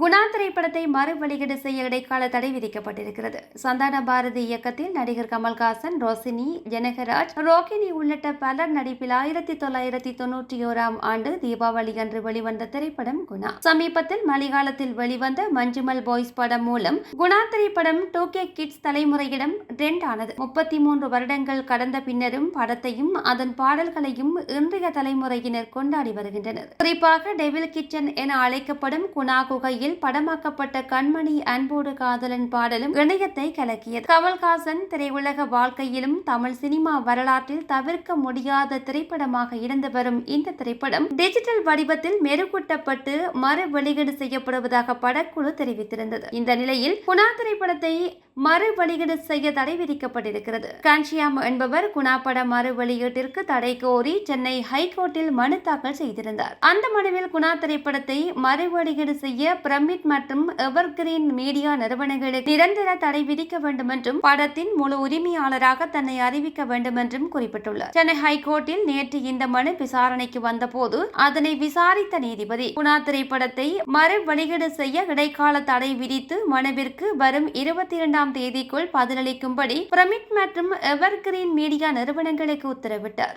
குணா திரைப்படத்தை மறு வெளியீடு செய்ய இடைக்கால தடை விதிக்கப்பட்டிருக்கிறது. சந்தான பாரதி இயக்கத்தில் நடிகர் கமல்ஹாசன் ரோசினி ஜனகராஜ் ரோகிணி உள்ளிட்ட பலர் நடிப்பில் ஆயிரத்தி தொள்ளாயிரத்தி தொன்னூற்றி ஓராம் ஆண்டு தீபாவளி அன்று வெளிவந்த திரைப்படம் குணா சமீபத்தில் மழைக்காலத்தில் வெளிவந்த மஞ்சுமல் பாய்ஸ் படம் மூலம் குணா திரைப்படம் டோக்கே கிட்ஸ் தலைமுறையிடம் ட்ரெண்ட் ஆனது. முப்பத்தி மூன்று வருடங்கள் கடந்த பின்னரும் படத்தையும் அதன் பாடல்களையும் இன்றைய தலைமுறையினர் கொண்டாடி வருகின்றனர். குறிப்பாக டெவில் கிச்சன் என அழைக்கப்படும் குணா குகை குகையில் படமாக்கப்பட்ட கண்மணி அன்போடு காதலன் பாடலும் இணையத்தை கலக்கியது. கமல்ஹாசன் திரையுலக வாழ்க்கையிலும் தமிழ் சினிமா வரலாற்றில் தவிர்க்க முடியாத திரைப்படமாக இருந்து வரும் இந்த திரைப்படம் டிஜிட்டல் வடிவத்தில் மெருகூட்டப்பட்டு மறு வெளியீடு செய்யப்படுவதாக படக்குழு தெரிவித்திருந்தது. இந்த நிலையில் குணா திரைப்படத்தை மறு வெளியீடு செய்ய தடை விதிக்கப்பட்டிருக்கிறது. கான்ஷியாம் என்பவர் குணா பட மறு வெளியீட்டிற்கு தடை கோரி சென்னை ஹைகோர்ட்டில் மனு தாக்கல் செய்திருந்தார். அந்த மனுவில் குணா திரைப்படத்தை மறு வெளியீடு செய்ய பிரமிட் மற்றும் எவர்கிரீன் மீடியா நிறுவனங்களுக்கு நிரந்தர தடை விதிக்க வேண்டும் என்றும் படத்தின் முழு உரிமையாளராக தன்னை அறிவிக்க வேண்டும் என்றும் குறிப்பிட்டுள்ளார். சென்னை ஹைகோர்ட்டில் நேற்று இந்த மனு விசாரணைக்கு வந்தபோது அதனை விசாரித்த நீதிபதி குணா திரைப்படத்தை மறு வெளியீடு செய்ய இடைக்கால தடை விதித்து மனுவிற்கு வரும் இருபத்தி இரண்டாம் தேதிக்குள் பதிலளிக்கும்படி பிரமிட் மற்றும் எவர்கிரீன் மீடியா நிறுவனங்களுக்கு உத்தரவிட்டார்.